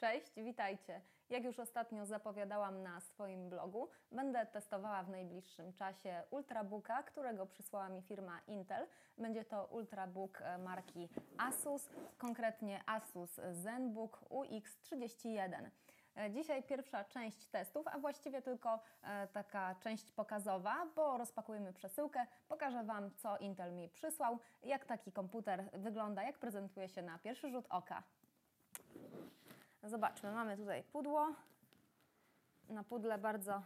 Cześć, witajcie. Jak już ostatnio zapowiadałam na swoim blogu, będę testowała w najbliższym czasie Ultrabooka, którego przysłała mi firma Intel. Będzie to Ultrabook e, marki Asus, konkretnie Asus ZenBook UX31. E, dzisiaj pierwsza część testów, a właściwie tylko e, taka część pokazowa, bo rozpakujemy przesyłkę, pokażę Wam, co Intel mi przysłał, jak taki komputer wygląda, jak prezentuje się na pierwszy rzut oka. Zobaczmy, mamy tutaj pudło. Na pudle bardzo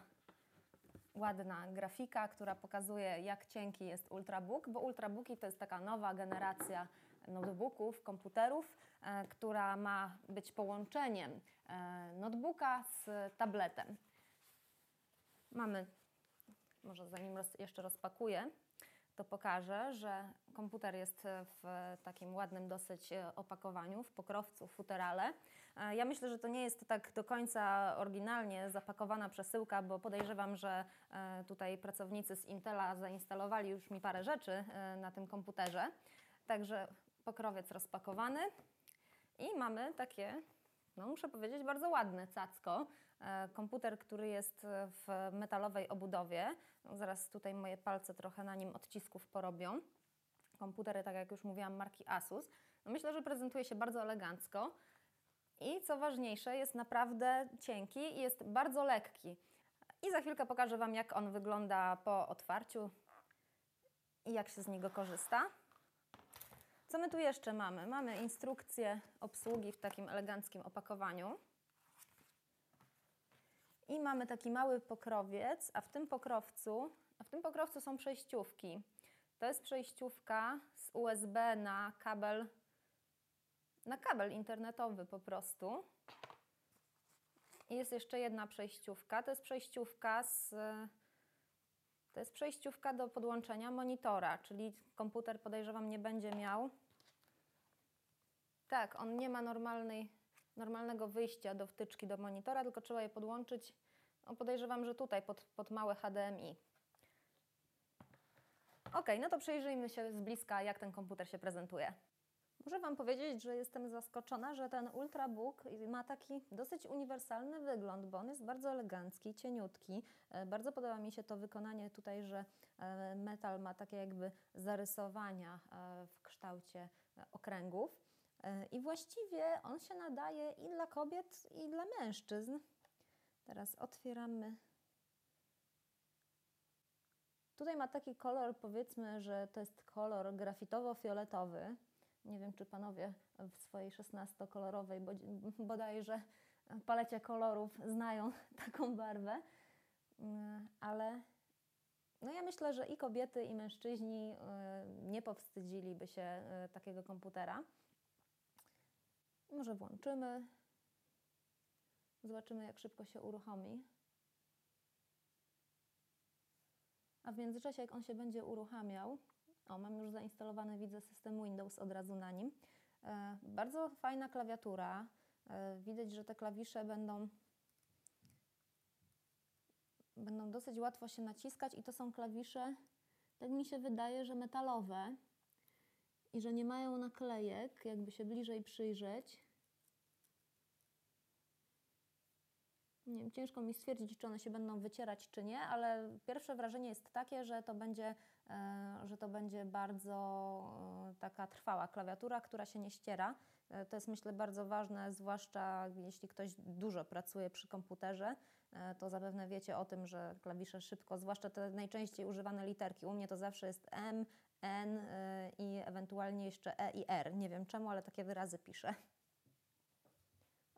ładna grafika, która pokazuje, jak cienki jest Ultrabook, bo Ultrabooki to jest taka nowa generacja notebooków, komputerów, e, która ma być połączeniem e, notebooka z tabletem. Mamy, może zanim roz, jeszcze rozpakuję, to pokażę, że komputer jest w takim ładnym dosyć e, opakowaniu, w pokrowcu, w futerale. E, ja myślę, że to nie jest tak do końca oryginalnie zapakowana przesyłka, bo podejrzewam, że e, tutaj pracownicy z Intela zainstalowali już mi parę rzeczy na tym komputerze. Także pokrowiec rozpakowany i mamy takie no muszę powiedzieć, bardzo ładny cacko. E, komputer, który jest w metalowej obudowie. No, zaraz tutaj moje palce trochę na nim odcisków porobią. Komputery, tak jak już mówiłam, marki Asus. No myślę, że prezentuje się bardzo elegancko. I co ważniejsze, jest naprawdę cienki i jest bardzo lekki. I za chwilkę pokażę Wam, jak on wygląda po otwarciu i jak się z niego korzysta. Co my tu jeszcze mamy? Mamy instrukcję obsługi w takim eleganckim opakowaniu. I mamy taki mały pokrowiec, a w tym pokrowcu, a w tym pokrowcu są przejściówki. To jest przejściówka z USB na kabel, na kabel internetowy po prostu. I jest jeszcze jedna przejściówka. To jest przejściówka z to jest przejściówka do podłączenia monitora, czyli komputer podejrzewam nie będzie miał tak, on nie ma normalnej, normalnego wyjścia do wtyczki do monitora, tylko trzeba je podłączyć, no podejrzewam, że tutaj pod, pod małe HDMI. Ok, no to przyjrzyjmy się z bliska, jak ten komputer się prezentuje. Muszę Wam powiedzieć, że jestem zaskoczona, że ten Ultrabook ma taki dosyć uniwersalny wygląd, bo on jest bardzo elegancki, cieniutki. E, bardzo podoba mi się to wykonanie tutaj, że e, metal ma takie jakby zarysowania e, w kształcie okręgów. I właściwie on się nadaje i dla kobiet, i dla mężczyzn. Teraz otwieramy. Tutaj ma taki kolor, powiedzmy, że to jest kolor grafitowo-fioletowy. Nie wiem, czy panowie w swojej 16-kolorowej bodajże palecie kolorów znają taką barwę, ale no ja myślę, że i kobiety, i mężczyźni e, nie powstydziliby się e, takiego komputera. Może włączymy. Zobaczymy, jak szybko się uruchomi. A w międzyczasie, jak on się będzie uruchamiał, o, mam już zainstalowany, widzę system Windows od razu na nim. E, bardzo fajna klawiatura. E, widać, że te klawisze będą, będą dosyć łatwo się naciskać i to są klawisze, tak mi się wydaje, że metalowe i że nie mają naklejek, jakby się bliżej przyjrzeć. Nie wiem, ciężko mi stwierdzić, czy one się będą wycierać, czy nie, ale pierwsze wrażenie jest takie, że to będzie, e, że to będzie bardzo e, taka trwała klawiatura, która się nie ściera. E, to jest myślę bardzo ważne, zwłaszcza jeśli ktoś dużo pracuje przy komputerze, to zapewne wiecie o tym, że klawisze szybko, zwłaszcza te najczęściej używane literki, u mnie to zawsze jest M, N i ewentualnie jeszcze E i R. Nie wiem czemu, ale takie wyrazy piszę.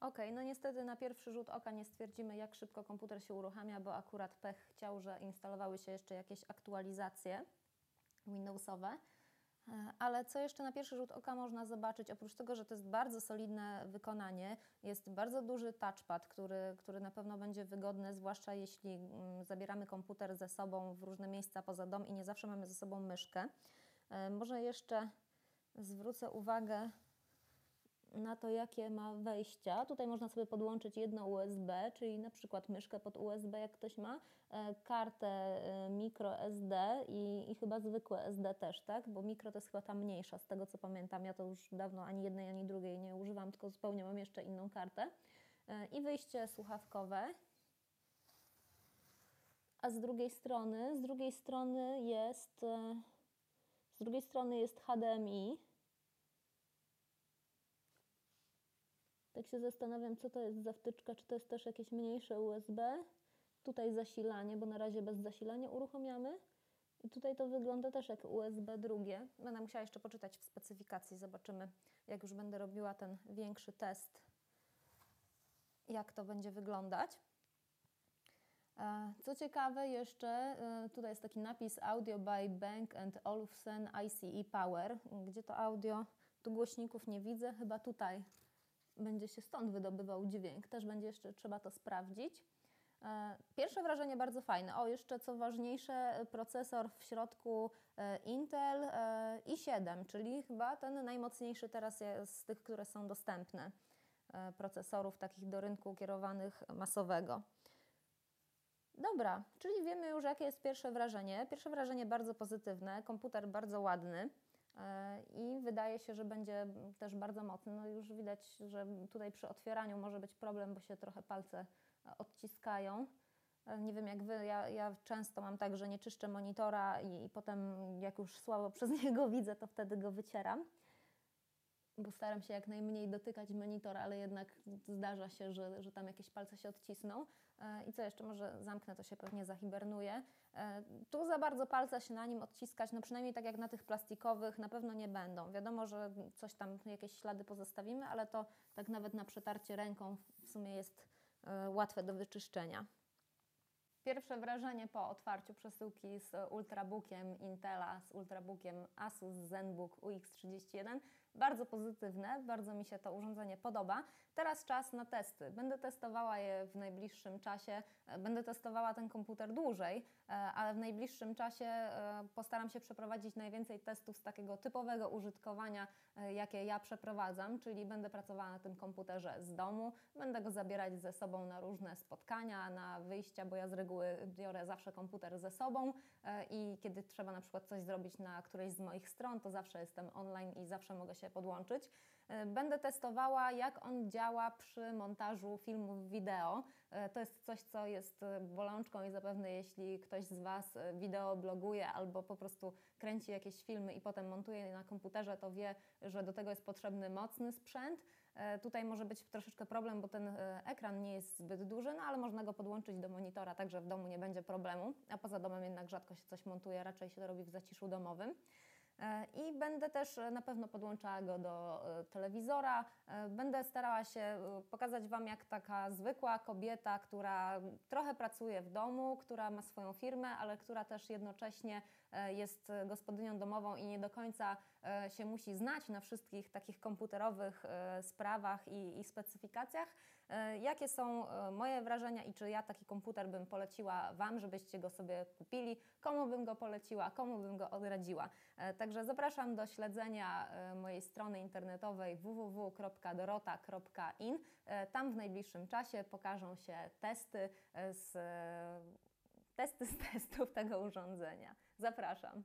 Ok, no niestety na pierwszy rzut oka nie stwierdzimy, jak szybko komputer się uruchamia, bo akurat pech chciał, że instalowały się jeszcze jakieś aktualizacje Windowsowe. E, ale co jeszcze na pierwszy rzut oka można zobaczyć, oprócz tego, że to jest bardzo solidne wykonanie, jest bardzo duży touchpad, który, który na pewno będzie wygodny, zwłaszcza jeśli mm, zabieramy komputer ze sobą w różne miejsca poza dom i nie zawsze mamy ze sobą myszkę. E, może jeszcze zwrócę uwagę na to, jakie ma wejścia. Tutaj można sobie podłączyć jedno USB, czyli na przykład myszkę pod USB, jak ktoś ma, e, kartę e, micro SD i, i chyba zwykłe SD też, tak? Bo mikro to jest chyba ta mniejsza, z tego co pamiętam. Ja to już dawno ani jednej, ani drugiej nie używam, tylko zupełnie mam jeszcze inną kartę. e, i wyjście słuchawkowe. A z drugiej strony, z drugiej strony jest z drugiej strony jest HDMI. Tak się zastanawiam, co to jest za wtyczka, czy to jest też jakieś mniejsze USB. Tutaj zasilanie, bo na razie bez zasilania uruchamiamy. I tutaj to wygląda też jak USB drugie. Będę musiała jeszcze poczytać w specyfikacji, zobaczymy, jak już będę robiła ten większy test, jak to będzie wyglądać. E, co ciekawe jeszcze, e, tutaj jest taki napis Audio by Bank and Olufsen ICE Power, gdzie to audio, tu głośników nie widzę, chyba tutaj będzie się stąd wydobywał dźwięk, też będzie jeszcze trzeba to sprawdzić. E, pierwsze wrażenie bardzo fajne. O, jeszcze co ważniejsze, procesor w środku Intel i7, czyli chyba ten najmocniejszy teraz z tych, które są dostępne procesorów takich do rynku kierowanych masowego. Dobra, czyli wiemy już, jakie jest pierwsze wrażenie. Pierwsze wrażenie bardzo pozytywne, komputer bardzo ładny e, i wydaje się, że będzie też bardzo mocny. No już widać, że tutaj przy otwieraniu może być problem, bo się trochę palce odciskają. E, nie wiem jak wy, ja, ja często mam tak, że nie czyszczę monitora i, i potem jak już słabo przez niego widzę, to wtedy go wycieram bo staram się jak najmniej dotykać monitora, ale jednak zdarza się, że, że tam jakieś palce się odcisną. E, I co jeszcze, może zamknę, to się pewnie zahibernuje. E, tu za bardzo palca się na nim odciskać, no przynajmniej tak jak na tych plastikowych, na pewno nie będą. Wiadomo, że coś tam, jakieś ślady pozostawimy, ale to tak nawet na przetarcie ręką w sumie jest e, łatwe do wyczyszczenia. Pierwsze wrażenie po otwarciu przesyłki z Ultrabookiem Intela, z Ultrabookiem Asus ZenBook UX31 bardzo pozytywne, bardzo mi się to urządzenie podoba. Teraz czas na testy. Będę testowała je w najbliższym czasie. E, będę testowała ten komputer dłużej, e, ale w najbliższym czasie e, postaram się przeprowadzić najwięcej testów z takiego typowego użytkowania, jakie ja przeprowadzam, czyli będę pracowała na tym komputerze z domu, będę go zabierać ze sobą na różne spotkania, na wyjścia, bo ja z reguły biorę zawsze komputer ze sobą i kiedy trzeba na przykład coś zrobić na którejś z moich stron, to zawsze jestem online i zawsze mogę się podłączyć. E, będę testowała, jak on działa przy montażu filmów wideo. E, to jest coś, co jest e, bolączką i zapewne jeśli ktoś z Was wideo bloguje albo po prostu kręci jakieś filmy i potem montuje je na komputerze, to wie, że do tego jest potrzebny mocny sprzęt. Tutaj może być troszeczkę problem, bo ten ekran nie jest zbyt duży, no ale można go podłączyć do monitora, także w domu nie będzie problemu. A poza domem jednak rzadko się coś montuje, raczej się to robi w zaciszu domowym. E, I będę też e, na pewno podłączała go do e, telewizora. Będę starała się pokazać Wam, jak taka zwykła kobieta, która trochę pracuje w domu, która ma swoją firmę, ale która też jednocześnie jest gospodynią domową i nie do końca się musi znać na wszystkich takich komputerowych sprawach i, i specyfikacjach. Jakie są moje wrażenia i czy ja taki komputer bym poleciła Wam, żebyście go sobie kupili, komu bym go poleciła, komu bym go odradziła. Także zapraszam do śledzenia e, mojej strony internetowej www.dorota.in. E, tam w najbliższym czasie pokażą się testy z, testy z testów tego urządzenia. Zapraszam.